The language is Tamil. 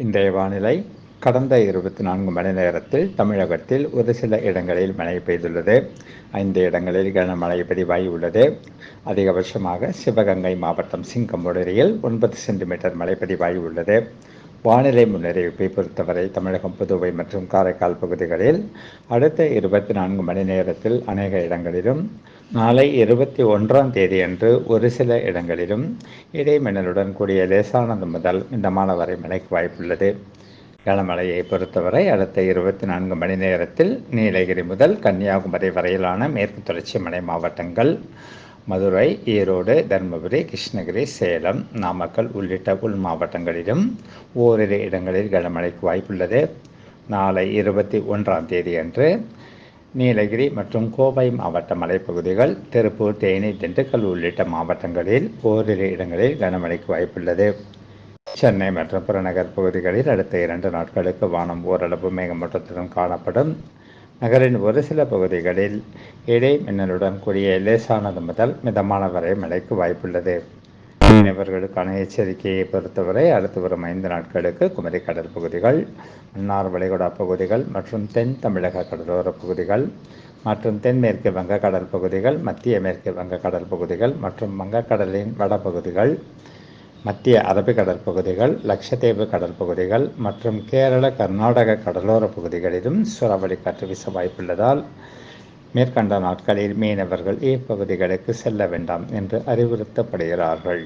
இன்றைய வானிலை கடந்த இருபத்தி நான்கு மணி நேரத்தில் தமிழகத்தில் ஒரு சில இடங்களில் மழை பெய்துள்ளது. ஐந்து இடங்களில் கனமழை பதிவாகி உள்ளது. அதிகபட்சமாக சிவகங்கை மாவட்டம் சிங்கமுடரியில் ஒன்பது சென்டிமீட்டர் மழை பதிவாகி உள்ளது. வானிலை முன்னறிவிப்பை பொறுத்தவரை தமிழகம் புதுவை மற்றும் காரைக்கால் பகுதிகளில் அடுத்த இருபத்தி நான்கு மணி நேரத்தில் அநேக இடங்களிலும் நாளை இருபத்தி ஒன்றாம் தேதியன்று ஒரு சில இடங்களிலும் இடைமின்னலுடன் கூடிய லேசானது முதல் மிதமான வரை மழைக்கு வாய்ப்புள்ளது. கனமழையை பொறுத்தவரை அடுத்த இருபத்தி நான்கு மணி நேரத்தில் நீலகிரி முதல் கன்னியாகுமரி வரையிலான மேற்கு தொடர்ச்சி மலை மாவட்டங்கள் மதுரை ஈரோடு தருமபுரி கிருஷ்ணகிரி சேலம் நாமக்கல் உள்ளிட்ட உள் மாவட்டங்களிலும் ஓரிரு இடங்களில் கனமழைக்கு வாய்ப்புள்ளது. நாளை இருபத்தி ஒன்றாம் தேதி அன்று நீலகிரி மற்றும் கோவை மாவட்ட மலைப்பகுதிகள் திருப்பூர் தேனி திண்டுக்கல் உள்ளிட்ட மாவட்டங்களில் ஓரிரு இடங்களில் கனமழைக்கு வாய்ப்புள்ளது. சென்னை மற்றும் புறநகர் பகுதிகளில் அடுத்த இரண்டு நாட்களுக்கு வானம் ஓரளவு மேகமூட்டத்துடன் காணப்படும். நகரின் ஒரு சில பகுதிகளில் இடை மின்னலுடன் கூடிய லேசானது முதல் மிதமான வரை மழைக்கு வாய்ப்புள்ளது. மீனவர்களுக்கான எச்சரிக்கையை பொறுத்தவரை அடுத்து வரும் ஐந்து நாட்களுக்கு குமரி கடல் பகுதிகள் மன்னார் வளைகுடா பகுதிகள் மற்றும் தென் தமிழக கடலோர பகுதிகள் மற்றும் தென்மேற்கு வங்கக்கடல் பகுதிகள் மத்திய மேற்கு வங்கக்கடல் பகுதிகள் மற்றும் வங்கக்கடலின் வடபகுதிகள் மத்திய அரபிக் கடற்பகுதிகள் லட்சத்தீவு கடற்பகுதிகள் மற்றும் கேரள கர்நாடக கடலோர பகுதிகளிலும் சூறாவளி காற்று வீச வாய்ப்புள்ளதால் மேற்கண்ட நாட்களில் மீனவர்கள் இப்பகுதிகளுக்கு செல்ல வேண்டாம் என்று அறிவுறுத்தப்படுகிறார்கள்.